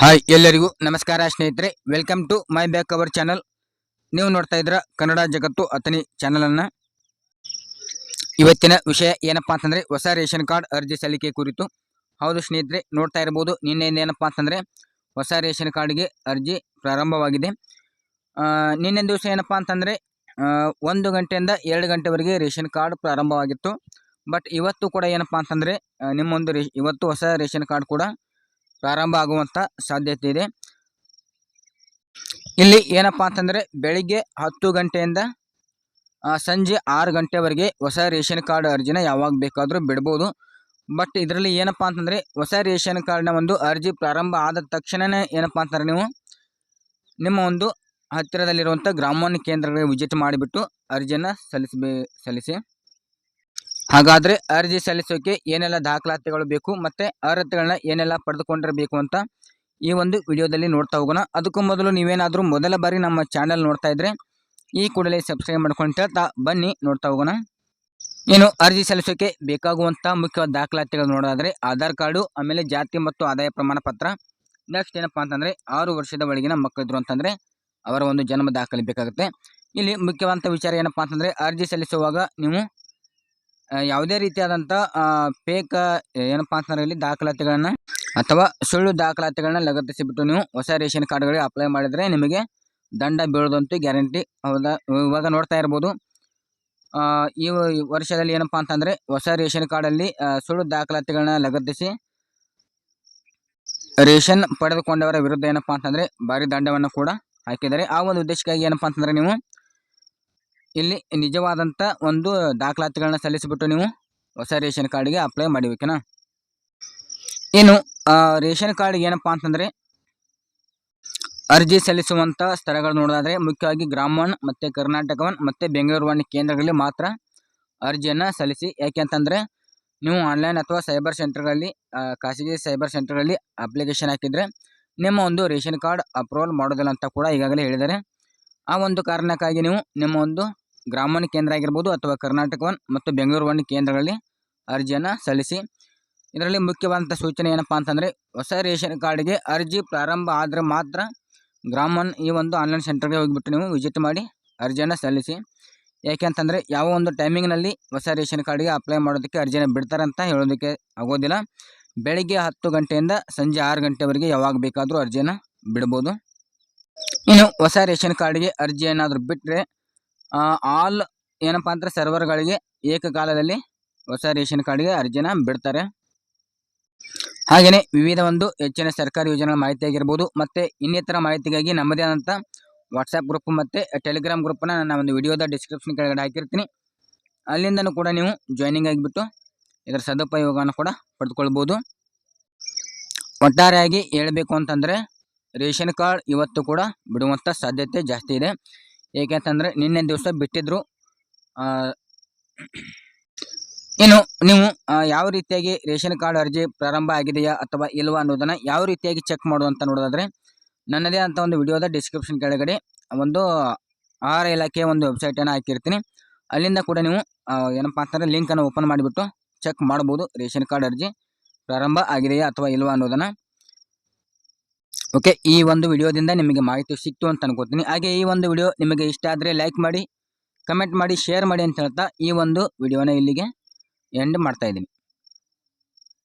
Hi ಎಲ್ಲರಿಗೂ ನಮಸ್ಕಾರ ಸ್ನೇಹಿತರೆ welcome to my back our channel ನೀವು ನೋಡ್ತಾ ಇದ್ರ ಕನ್ನಡ ಜಗತ್ತು ಅತನಿ ಚಾನಲ್ ಅನ್ನ. ಇವತ್ತಿನ ವಿಷಯ ಏನಪ್ಪಾ ಅಂತಂದ್ರೆ, ಹೊಸ ರೇಷನ್ ಕಾರ್ಡ್ ಅರ್ಜಿ ಸಲ್ಲಿಕೆ ಕುರಿತು. ಹೌದು ಸ್ನೇಹಿತರೆ, ನೋಡ್ತಾ ಇರಬಹುದು ನಿನ್ನೆಯಿಂದ ಏನಪ್ಪಾ ಅಂತಂದ್ರೆ, ಹೊಸ ರೇಷನ್ ಕಾರ್ಡ್ಗೆ ಅರ್ಜಿ ಪ್ರಾರಂಭವಾಗಿದೆ. ನಿನ್ನೆ ದಿವಸ ಏನಪ್ಪಾ ಅಂತಂದ್ರೆ ಒಂದು ಗಂಟೆಯಿಂದ ಎರಡು ಗಂಟೆವರೆಗೆ ರೇಷನ್ ಕಾರ್ಡ್ ಪ್ರಾರಂಭವಾಗಿತ್ತು. ಬಟ್ ಇವತ್ತು ಕೂಡ ಏನಪ್ಪಾ ಅಂತಂದ್ರೆ ನಿಮ್ಮೊಂದು ರೇ, ಇವತ್ತು ಹೊಸ ರೇಷನ್ ಕಾರ್ಡ್ ಕೂಡ ಪ್ರಾರಂಭ ಆಗುವಂತ ಸಾಧ್ಯತೆ ಇದೆ. ಇಲ್ಲಿ ಏನಪ್ಪಾ ಅಂತಂದ್ರೆ ಬೆಳಿಗ್ಗೆ ಹತ್ತು ಗಂಟೆಯಿಂದ ಸಂಜೆ ಆರು ಗಂಟೆವರೆಗೆ ಹೊಸ ರೇಷನ್ ಕಾರ್ಡ್ ಅರ್ಜಿನ ಯಾವಾಗ ಬೇಕಾದರೂ ಬಿಡ್ಬೋದು. ಬಟ್ ಇದರಲ್ಲಿ ಏನಪ್ಪಾ ಅಂತಂದ್ರೆ ಹೊಸ ರೇಷನ್ ಕಾರ್ಡ್ನ ಒಂದು ಅರ್ಜಿ ಪ್ರಾರಂಭ ಆದ ತಕ್ಷಣನೇ ಏನಪ್ಪಾ ಅಂತಂದ್ರೆ ನೀವು? ನಿಮ್ಮ ಒಂದು ಹತ್ತಿರದಲ್ಲಿರುವಂಥ ಗ್ರಾಮೀಣ ಕೇಂದ್ರಗಳಿಗೆ ವಿಜಿಟ್ ಮಾಡಿಬಿಟ್ಟು ಅರ್ಜಿಯನ್ನು ಸಲ್ಲಿಸಬೇ, ಸಲ್ಲಿಸಿ. ಹಾಗಾದ್ರೆ ಅರ್ಜಿ ಸಲ್ಲಿಸೋಕೆ ಏನೆಲ್ಲ ದಾಖಲಾತಿಗಳು ಬೇಕು ಮತ್ತೆ ಅರ್ಹತೆಗಳನ್ನ ಏನೆಲ್ಲ ಪಡೆದುಕೊಂಡಿರಬೇಕು ಅಂತ ಈ ಒಂದು ವಿಡಿಯೋದಲ್ಲಿ ನೋಡ್ತಾ ಹೋಗೋಣ. ಅದಕ್ಕೂ ಮೊದಲು ನೀವೇನಾದರೂ ಮೊದಲ ಬಾರಿ ನಮ್ಮ ಚಾನೆಲ್ ನೋಡ್ತಾ ಇದ್ರೆ ಈ ಕೂಡಲೇ ಸಬ್ಸ್ಕ್ರೈಬ್ ಮಾಡ್ಕೊಂಡು ಹೇಳ್ತಾ ಬನ್ನಿ, ನೋಡ್ತಾ ಹೋಗೋಣ. ಏನು ಅರ್ಜಿ ಸಲ್ಲಿಸೋಕೆ ಬೇಕಾಗುವಂಥ ಮುಖ್ಯವಾದ ದಾಖಲಾತಿಗಳು ನೋಡೋದಾದರೆ ಆಧಾರ್ ಕಾರ್ಡು, ಆಮೇಲೆ ಜಾತಿ ಮತ್ತು ಆದಾಯ ಪ್ರಮಾಣ ಪತ್ರ. ನೆಕ್ಸ್ಟ್ ಏನಪ್ಪ ಅಂತಂದ್ರೆ ಆರು ವರ್ಷದ ಒಳಗಿನ ಮಕ್ಕಳಿದ್ರು ಅಂತಂದ್ರೆ ಅವರ ಒಂದು ಜನ್ಮ ದಾಖಲೆ ಬೇಕಾಗುತ್ತೆ. ಇಲ್ಲಿ ಮುಖ್ಯವಾದಂಥ ವಿಚಾರ ಏನಪ್ಪಾ ಅಂತಂದ್ರೆ ಅರ್ಜಿ ಸಲ್ಲಿಸುವಾಗ ನೀವು ಯಾವುದೇ ರೀತಿಯಾದಂಥ ಫೇಕ್ ಏನಪ್ಪಾ ಅಂತಂದ್ರೆ ಇಲ್ಲಿ ದಾಖಲಾತಿಗಳನ್ನ ಅಥವಾ ಸುಳ್ಳು ದಾಖಲಾತಿಗಳನ್ನ ಲಗತ್ತಿಸಿಬಿಟ್ಟು ನೀವು ಹೊಸ ರೇಷನ್ ಕಾರ್ಡ್ಗಳಿಗೆ ಅಪ್ಲೈ ಮಾಡಿದರೆ ನಿಮಗೆ ದಂಡ ಬೀಳೋದಂತೂ ಗ್ಯಾರಂಟಿ ಹೌದಾ? ಇವಾಗ ನೋಡ್ತಾ ಇರ್ಬೋದು. ಈ ವರ್ಷದಲ್ಲಿ ಏನಪ್ಪಾ ಅಂತಂದರೆ ಹೊಸ ರೇಷನ್ ಕಾರ್ಡಲ್ಲಿ ಸುಳ್ಳು ದಾಖಲಾತಿಗಳನ್ನ ಲಗತ್ತಿಸಿ ರೇಷನ್ ಪಡೆದುಕೊಂಡವರ ವಿರುದ್ಧ ಏನಪ್ಪಾ ಅಂತಂದರೆ ಭಾರಿ ದಂಡವನ್ನು ಕೂಡ ಹಾಕಿದ್ದಾರೆ. ಆ ಒಂದು ಉದ್ದೇಶಕ್ಕಾಗಿ ಏನಪ್ಪಾ ಅಂತಂದರೆ ನೀವು ಇಲ್ಲಿ ನಿಜವಾದಂಥ ಒಂದು ದಾಖಲಾತಿಗಳನ್ನ ಸಲ್ಲಿಸಿಬಿಟ್ಟು ನೀವು ಹೊಸ ರೇಷನ್ ಕಾರ್ಡ್ಗೆ ಅಪ್ಲೈ ಮಾಡಿಬೇಕೇನಾ? ಇನ್ನು ರೇಷನ್ ಕಾರ್ಡ್ಗೆ ಏನಪ್ಪಾ ಅಂತಂದ್ರೆ, ಅರ್ಜಿ ಸಲ್ಲಿಸುವಂಥ ಸ್ಥಳಗಳು ನೋಡೋದಾದ್ರೆ, ಮುಖ್ಯವಾಗಿ ಗ್ರಾಮ ಒನ್ ಮತ್ತು ಕರ್ನಾಟಕ ಒನ್ ಮತ್ತು ಬೆಂಗಳೂರು ಒನ್ ಕೇಂದ್ರಗಳಲ್ಲಿ ಮಾತ್ರ ಅರ್ಜಿಯನ್ನು ಸಲ್ಲಿಸಿ, ಯಾಕೆ ಅಂತಂದರೆ, ನೀವು ಆನ್ಲೈನ್ ಅಥವಾ ಸೈಬರ್ ಸೆಂಟರ್ಗಳಲ್ಲಿ ಖಾಸಗಿ ಸೈಬರ್ ಸೆಂಟರ್ಗಳಲ್ಲಿ ಅಪ್ಲಿಕೇಶನ್ ಹಾಕಿದರೆ, ನಿಮ್ಮ ಒಂದು ರೇಷನ್ ಕಾರ್ಡ್ ಅಪ್ರೂವಲ್ ಮಾಡೋದಿಲ್ಲ ಅಂತ ಕೂಡ ಈಗಾಗಲೇ ಹೇಳಿದ್ದಾರೆ. ಆ ಒಂದು ಕಾರಣಕ್ಕಾಗಿ ನೀವು ನಿಮ್ಮ ಒಂದು ಗ್ರಾಮೀಣ ಕೇಂದ್ರ ಆಗಿರ್ಬೋದು ಅಥವಾ ಕರ್ನಾಟಕ ಒನ್ ಮತ್ತು ಬೆಂಗಳೂರು ಒನ್ ಕೇಂದ್ರಗಳಲ್ಲಿ ಅರ್ಜಿಯನ್ನು ಸಲ್ಲಿಸಿ. ಇದರಲ್ಲಿ ಮುಖ್ಯವಾದಂಥ ಸೂಚನೆ ಏನಪ್ಪ ಅಂತಂದರೆ ಹೊಸ ರೇಷನ್ ಕಾರ್ಡ್ಗೆ ಅರ್ಜಿ ಪ್ರಾರಂಭ ಆದರೆ ಮಾತ್ರ ಗ್ರಾಮ ಒನ್ ಈ ಒಂದು ಆನ್ಲೈನ್ ಸೆಂಟರ್ಗೆ ಹೋಗಿಬಿಟ್ಟು ನೀವು ವಿಸಿಟ್ ಮಾಡಿ ಅರ್ಜಿಯನ್ನು ಸಲ್ಲಿಸಿ. ಯಾಕೆ ಅಂತಂದರೆ ಯಾವ ಒಂದು ಟೈಮಿಂಗ್ನಲ್ಲಿ ಹೊಸ ರೇಷನ್ ಕಾರ್ಡ್ಗೆ ಅಪ್ಲೈ ಮಾಡೋದಕ್ಕೆ ಅರ್ಜಿಯನ್ನು ಬಿಡ್ತಾರೆ ಅಂತ ಹೇಳೋದಕ್ಕೆ ಆಗೋದಿಲ್ಲ. ಬೆಳಿಗ್ಗೆ ಹತ್ತು ಗಂಟೆಯಿಂದ ಸಂಜೆ ಆರು ಗಂಟೆವರೆಗೆ ಯಾವಾಗ ಬೇಕಾದರೂ ಅರ್ಜಿಯನ್ನು ಬಿಡ್ಬೋದು. ಇನ್ನು ಹೊಸ ರೇಷನ್ ಕಾರ್ಡ್ಗೆ ಅರ್ಜಿ ಏನಾದರೂ ಬಿಟ್ಟರೆ ಆಲ್ ಏನಪ್ಪ ಅಂದರೆ ಸರ್ವರ್ಗಳಿಗೆ ಏಕಕಾಲದಲ್ಲಿ ಹೊಸ ರೇಷನ್ ಕಾರ್ಡ್ಗೆ ಅರ್ಜಿನ ಬಿಡ್ತಾರೆ. ಹಾಗೆಯೇ ವಿವಿಧ ಒಂದು ಹೆಚ್ಚಿನ ಸರ್ಕಾರಿ ಯೋಜನೆಗಳ ಮಾಹಿತಿ ಆಗಿರ್ಬೋದು, ಮತ್ತು ಇನ್ನಿತರ ಮಾಹಿತಿಗಾಗಿ ನಮ್ಮದೇ ಆದಂಥ ವಾಟ್ಸಪ್ ಗ್ರೂಪ್ ಮತ್ತು ಟೆಲಿಗ್ರಾಮ್ ಗ್ರೂಪನ್ನು ನನ್ನ ಒಂದು ವಿಡಿಯೋದ ಡಿಸ್ಕ್ರಿಪ್ಷನ್ ಕೆಳಗಡೆ ಹಾಕಿರ್ತೀನಿ. ಅಲ್ಲಿಂದನೂ ಕೂಡ ನೀವು ಜಾಯ್ನಿಂಗ್ ಆಗಿಬಿಟ್ಟು ಇದರ ಸದುಪಯೋಗವನ್ನು ಕೂಡ ಪಡೆದುಕೊಳ್ಬೋದು. ಒಟ್ಟಾರೆಯಾಗಿ ಹೇಳಬೇಕು ಅಂತಂದರೆ ರೇಷನ್ ಕಾರ್ಡ್ ಇವತ್ತು ಕೂಡ ಬಿಡುವಂಥ ಸಾಧ್ಯತೆ ಜಾಸ್ತಿ ಇದೆ. ಏಕೆಂತಂದರೆ ನಿನ್ನೆ ದಿವಸ ಬಿಟ್ಟಿದ್ರು. ಇನ್ನು ನೀವು ಯಾವ ರೀತಿಯಾಗಿ ರೇಷನ್ ಕಾರ್ಡ್ ಅರ್ಜಿ ಪ್ರಾರಂಭ ಆಗಿದೆಯಾ ಅಥವಾ ಇಲ್ವಾ ಅನ್ನೋದನ್ನು ಯಾವ ರೀತಿಯಾಗಿ ಚೆಕ್ ಮಾಡೋದು ಅಂತ ನೋಡೋದಾದರೆ, ನನ್ನದೇ ಅಂತ ಒಂದು ವಿಡಿಯೋದ ಡಿಸ್ಕ್ರಿಪ್ಷನ್ ಕೆಳಗಡೆ ಒಂದು ಆಹಾರ ಇಲಾಖೆಯ ಒಂದು ವೆಬ್ಸೈಟನ್ನು ಹಾಕಿರ್ತೀನಿ. ಅಲ್ಲಿಂದ ಕೂಡ ನೀವು ಏನಪ್ಪ ಅಂತಂದರೆ ಲಿಂಕನ್ನು ಓಪನ್ ಮಾಡಿಬಿಟ್ಟು ಚೆಕ್ ಮಾಡ್ಬೋದು ರೇಷನ್ ಕಾರ್ಡ್ ಅರ್ಜಿ ಪ್ರಾರಂಭ ಆಗಿದೆಯಾ ಅಥವಾ ಇಲ್ವಾ ಅನ್ನೋದನ್ನು. ಓಕೆ, ಈ ಒಂದು ವಿಡಿಯೋದಿಂದ ನಿಮಗೆ ಮಾಹಿತಿ ಸಿಕ್ತು ಅಂತ ಅನ್ಕೋತೀನಿ. ಹಾಗೆ ಈ ಒಂದು ವಿಡಿಯೋ ನಿಮಗೆ ಇಷ್ಟ ಆದರೆ ಲೈಕ್ ಮಾಡಿ, ಕಮೆಂಟ್ ಮಾಡಿ, ಶೇರ್ ಮಾಡಿ ಅಂತ ಹೇಳ್ತಾ ಈ ಒಂದು ವಿಡಿಯೋನ ಇಲ್ಲಿಗೆ ಎಂಡ್ ಮಾಡ್ತಾ ಇದ್ದೀನಿ.